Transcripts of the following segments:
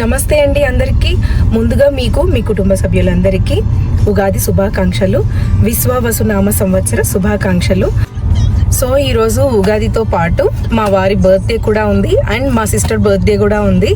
నమస్తే అండి అందరికీ. ముందుగా మీకు మీ కుటుంబ సభ్యులందరికీ ఉగాది శుభాకాంక్షలు విశ్వవసునామ సంవత్సర శుభాకాంక్షలు. సో ఈరోజు ఉగాదితో పాటు మా వారి బర్త్డే కూడా ఉంది అండ్ మా సిస్టర్ బర్త్డే కూడా ఉంది.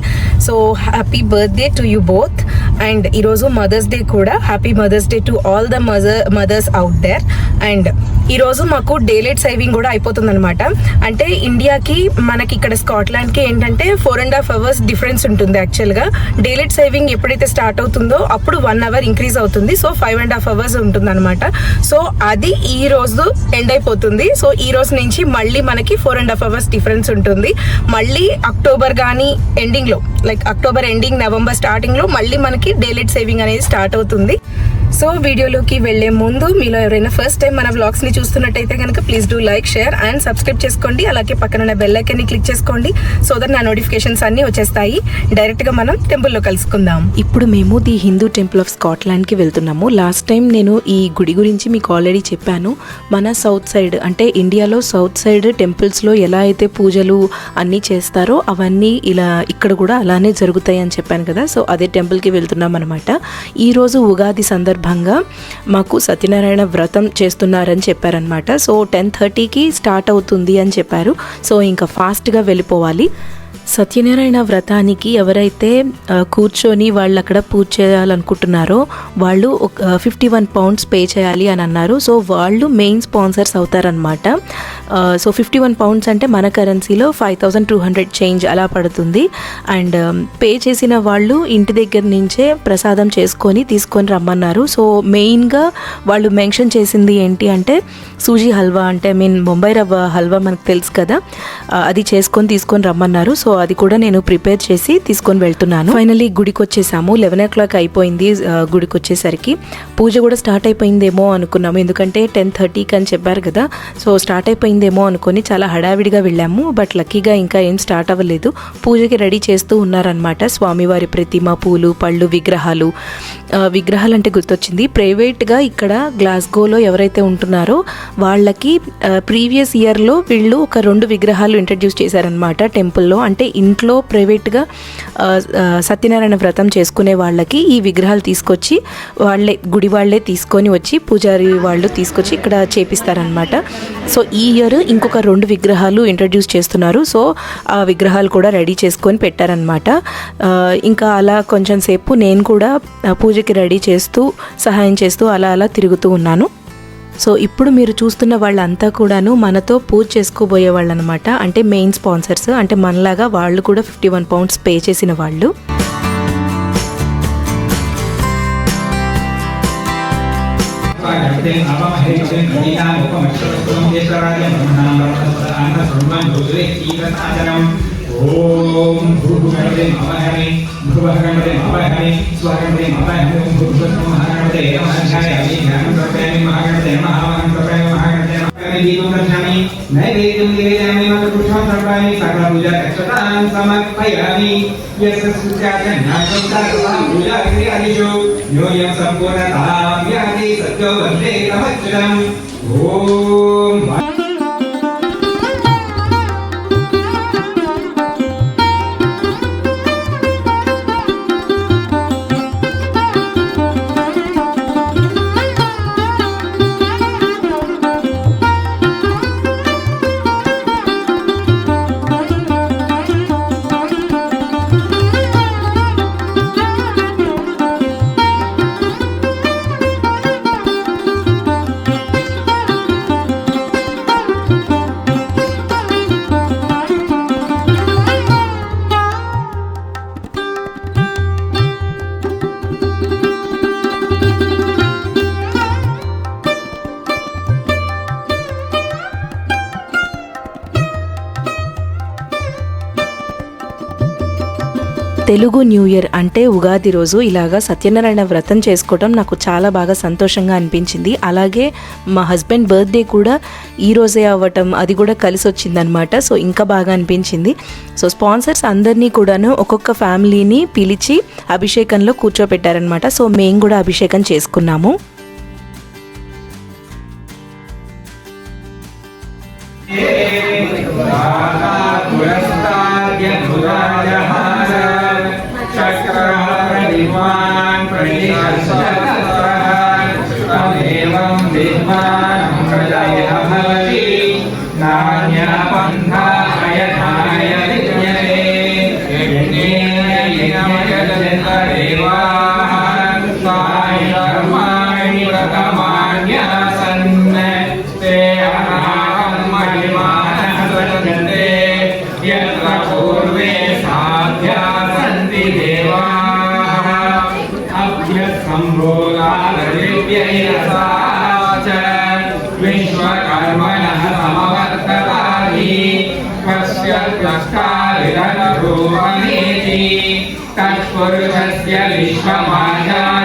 So happy birthday to you both. And ఈరోజు మదర్స్ డే కూడా. Happy mother's day to all the mother mothers out there and ఈరోజు మాకు డేలైట్ సేవింగ్ కూడా అయిపోతుంది అనమాట అంటే ఇండియాకి మనకి ఇక్కడ స్కాట్లాండ్కి ఏంటంటే four and half hours difference ఉంటుంది యాక్చువల్గా డేలైట్ సేవింగ్ ఎప్పుడైతే స్టార్ట్ అవుతుందో అప్పుడు వన్ అవర్ ఇంక్రీజ్ అవుతుంది. So five and half hours ఉంటుంది అనమాట సో అది ఈ రోజు ఎండ్ అయిపోతుంది. సో ఈ రోజు నుంచి మళ్ళీ మనకి four and half hours difference ఉంటుంది. మళ్ళీ అక్టోబర్ కానీ ఎండింగ్లో లైక్ అక్టోబర్ ఎండింగ్ నవంబర్ స్టార్టింగ్లో మళ్ళీ మనకి డేలైట్ సేవింగ్ అనేది స్టార్ట్ అవుతుంది. సో వీడియోలోకి వెళ్ళే ముందు మీలో ఎవరైనా ఫస్ట్ టైం మన వ్లాగ్స్ని చూస్తున్నట్టయితే కనుక please do like share and subscribe చేసుకోండి. అలాగే పక్కన బెల్ ఐకన్ని క్లిక్ చేసుకోండి సో దట్ నా నోటిఫికేషన్స్ అన్ని వచ్చేస్తాయి. డైరెక్ట్గా మనం టెంపుల్లో కలుసుకుందాం. ఇప్పుడు మేము ది హిందూ టెంపుల్ ఆఫ్ స్కాట్లాండ్కి వెళ్తున్నాము. లాస్ట్ టైం నేను ఈ గుడి గురించి మీకు ఆల్రెడీ చెప్పాను. మన సౌత్ సైడ్ అంటే ఇండియాలో సౌత్ సైడ్ టెంపుల్స్లో ఎలా అయితే పూజలు అన్నీ చేస్తారో అవన్నీ ఇలా ఇక్కడ కూడా అలానే జరుగుతాయి అని చెప్పాను కదా. సో అదే టెంపుల్కి వెళ్తున్నాం అనమాట ఈరోజు ఉగాది సందర్భం సందర్భంగా మాకు సత్యనారాయణ వ్రతం చేస్తున్నారని చెప్పారనమాట సో టెన్ థర్టీకి స్టార్ట్ అవుతుంది అని చెప్పారు. సో ఇంకా ఫాస్ట్గా వెళ్ళిపోవాలి. సత్యనారాయణ వ్రతానికి ఎవరైతే కూర్చొని వాళ్ళు అక్కడ పూజ చేయాలనుకుంటున్నారో వాళ్ళు ఒక ఫిఫ్టీ వన్ పౌండ్స్ పే చేయాలి అని అన్నారు. సో వాళ్ళు మెయిన్ స్పాన్సర్స్ అవుతారనమాట సో ఫిఫ్టీ వన్ పౌండ్స్ అంటే మన కరెన్సీలో five thousand two hundred change అలా పడుతుంది. అండ్ పే చేసిన వాళ్ళు ఇంటి దగ్గర నుంచే ప్రసాదం చేసుకొని తీసుకొని రమ్మన్నారు. సో మెయిన్గా వాళ్ళు మెన్షన్ చేసింది ఏంటి అంటే సూజీ హల్వా అంటే ఐ మీన్ బొంబాయి రవ్వ హల్వా మనకు తెలుసు కదా. అది చేసుకొని తీసుకొని రమ్మన్నారు. సో అది కూడా నేను ప్రిపేర్ చేసి తీసుకొని వెళ్తున్నాను. ఫైనలీ గుడికి వచ్చేసాము లెవెన్ ఓ క్లాక్ అయిపోయింది గుడికి వచ్చేసరికి పూజ కూడా స్టార్ట్ అయిపోయిందేమో అనుకున్నాము. ఎందుకంటే టెన్ థర్టీకి అని చెప్పారు కదా. సో స్టార్ట్ అయిపోయిందేమో అనుకొని చాలా హడావిడిగా వెళ్ళాము. బట్ లక్కీగా ఇంకా ఏం స్టార్ట్ అవ్వలేదు. పూజకి రెడీ చేస్తూ ఉన్నారనమాట స్వామివారి ప్రతిమ పూలు పళ్ళు విగ్రహాలు. విగ్రహాలు అంటే గుర్తొచ్చింది. ప్రైవేట్గా ఇక్కడ గ్లాస్గోలో ఎవరైతే ఉంటున్నారో వాళ్ళకి ప్రీవియస్ ఇయర్లో వీళ్ళు ఒక రెండు విగ్రహాలు ఇంట్రడ్యూస్ చేశారనమాట టెంపుల్లో అంటే ఇంట్లో ప్రైవేట్గా సత్యనారాయణ వ్రతం చేసుకునే వాళ్ళకి ఈ విగ్రహాలు తీసుకొచ్చి వాళ్ళే గుడి వాళ్ళే తీసుకొని వచ్చి పూజారి వాళ్ళు తీసుకొచ్చి ఇక్కడ చేపిస్తారనమాట సో ఈ ఇయర్ ఇంకొక రెండు విగ్రహాలు ఇంట్రడ్యూస్ చేస్తున్నారు. సో ఆ విగ్రహాలు కూడా రెడీ చేసుకొని పెట్టారనమాట ఇంకా అలా కొంచెం సేపు నేను కూడా పూజకి రెడీ చేస్తూ సహాయం చేస్తూ అలా అలా తిరుగుతూ ఉన్నాను. సో ఇప్పుడు మీరు చూస్తున్న వాళ్ళంతా కూడాను మనతో పూజ చేసుకోబోయే వాళ్ళు అనమాట అంటే మెయిన్ స్పాన్సర్స్ అంటే మనలాగా వాళ్ళు కూడా ఫిఫ్టీ వన్ పౌండ్స్ పే చేసిన వాళ్ళు. ఆచరం नवमहे गीतामुपमक्षरस्वं येश्वराय ब्रह्मणां रुद्रे कीर्तनाचरम् ॐ भूगणपते नमः भुवः गणपते नमः स्वगणपते नमः भूगणपते महागणपते नमः ज्ञानगणपते महागणपते नमः महागणपते महागणपते नमः गीतं दर्शयामि नैवेद्यं निवेदयामि मन्त्रपुष्पं समर्पयामि सकलपूजा दक्षतां समर्पयामि यस्य सुत्याचन्नाशं सर्वं पूजाक्रियादिषु योऽयं सम्पूर्णतः व्याधि सत्यो वन्दे तमच्युतम् ॐ తెలుగు న్యూ ఇయర్ అంటే ఉగాది రోజు ఇలాగా సత్యనారాయణ వ్రతం చేసుకోవడం నాకు చాలా బాగా సంతోషంగా అనిపించింది. అలాగే మా హస్బెండ్ బర్త్డే కూడా ఈ రోజే అవ్వటం అది కూడా కలిసి వచ్చిందనమాట సో ఇంకా బాగా అనిపించింది. సో స్పాన్సర్స్ అందరినీ కూడాను ఒక్కొక్క ఫ్యామిలీని పిలిచి అభిషేకంలో కూర్చోపెట్టారనమాట సో మేము కూడా అభిషేకం చేసుకున్నాము. Yeah. तत्पुरुषस्य विश्वमाजानमग्रे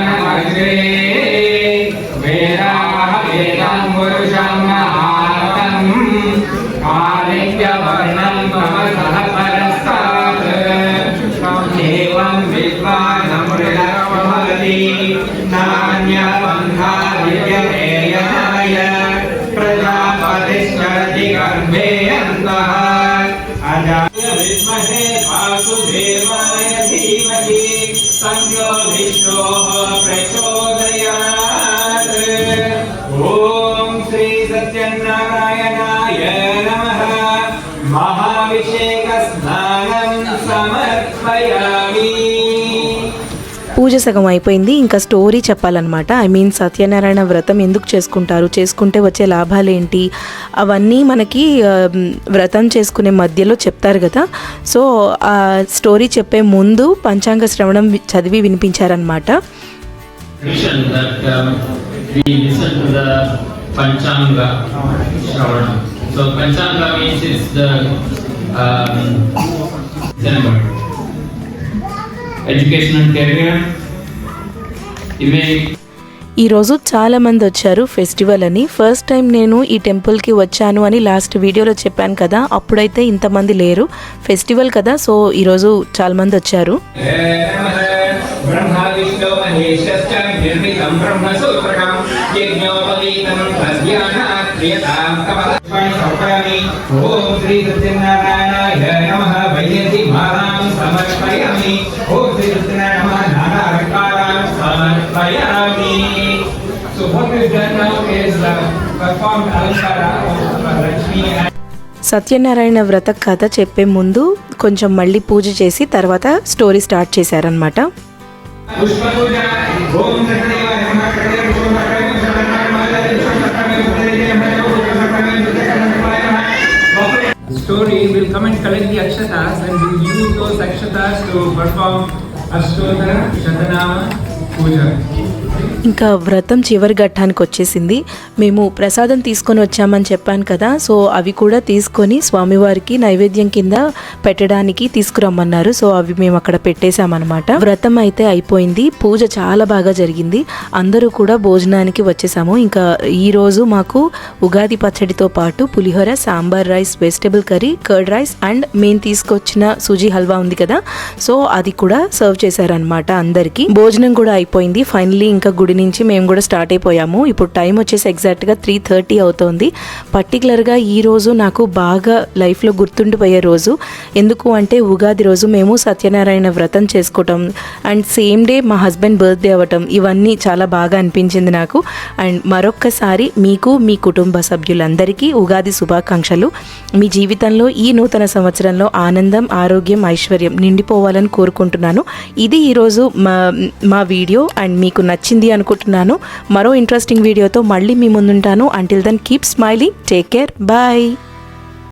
विद्महे वासुदेवाय धीमहि तन्नो विष्णोः प्रचोदयात् ॐ श्री सत्यनारायणाय नमः महाभिषेकस्नानं समर्पयामि పూజ సగం అయిపోయింది. ఇంకా స్టోరీ చెప్పాలన్నమాట. ఐ మీన్ సత్యనారాయణ వ్రతం ఎందుకు చేసుకుంటారు? చేసుకుంటే వచ్చే లాభాలు ఏంటి అవన్నీ మనకి వ్రతం చేసుకునే మధ్యలో చెప్తారు కదా. సో ఆ స్టోరీ చెప్పే ముందు పంచాంగ శ్రవణం చదివి వినిపించారనమాట tradition ఎడ్యుకేషన్ అండ్ కెరియర్ ఈరోజు చాలామంది వచ్చారు ఫెస్టివల్ అని. ఫస్ట్ టైం నేను ఈ టెంపుల్కి వచ్చాను అని లాస్ట్ వీడియోలో చెప్పాను కదా అప్పుడైతే ఇంతమంది లేరు. ఫెస్టివల్ కదా సో ఈరోజు చాలామంది వచ్చారు. ఓ శ్రీ సత్యనారాయణ మారాం సమర్పయామి. Mayami. So what we've done now is uh, performed Alankara of Rajmi and Satyanarayana వ్రత కథ చెప్పే ముందు కొంచెం మళ్ళీ పూజ చేసి తర్వాత స్టోరీ స్టార్ట్ చేశారనమాట స్టోరీ 보자. ఇంకా వ్రతం చివరి ఘట్టానికి వచ్చేసింది. మేము ప్రసాదం తీసుకొని వచ్చామని చెప్పాను కదా సో అవి కూడా తీసుకొని స్వామివారికి నైవేద్యం కింద పెట్టడానికి తీసుకురమ్మన్నారు. సో అవి మేము అక్కడ పెట్టేశామన్నమాట. వ్రతం అయితే అయిపోయింది. పూజ చాలా బాగా జరిగింది. అందరూ కూడా భోజనానికి వచ్చేసాము. ఇంకా ఈరోజు మాకు ఉగాది పచ్చడితో పాటు పులిహోర sambar rice vegetable curry curd rice and మేము తీసుకొచ్చిన సూజీ హల్వా ఉంది కదా సో అది కూడా సర్వ్ చేశారనమాట అందరికీ. భోజనం కూడా అయిపోయింది. ఫైనలీ ఇంకా గుడి నుంచి మేము కూడా స్టార్ట్ అయిపోయాము. ఇప్పుడు టైం వచ్చేసి ఎగ్జాక్ట్గా త్రీ థర్టీ అవుతోంది. పర్టికులర్గా ఈ రోజు నాకు బాగా లైఫ్లో గుర్తుండిపోయే రోజు. ఎందుకు అంటే ఉగాది రోజు మేము సత్యనారాయణ వ్రతం చేసుకోవటం అండ్ సేమ్ డే మా హస్బెండ్ బర్త్డే అవ్వటం ఇవన్నీ చాలా బాగా అనిపించింది నాకు. అండ్ మరొక్కసారి మీకు మీ కుటుంబ సభ్యులందరికీ ఉగాది శుభాకాంక్షలు. మీ జీవితంలో ఈ నూతన సంవత్సరంలో ఆనందం ఆరోగ్యం ఐశ్వర్యం నిండిపోవాలని కోరుకుంటున్నాను. ఇది ఈరోజు మా మా వీడియో అండ్ మీకు నచ్చింది అనుకుంటున్నాను. మరో ఇంట్రెస్టింగ్ వీడియోతో మళ్ళీ మీ ముందుంటాను. Until then keep smiling take care bye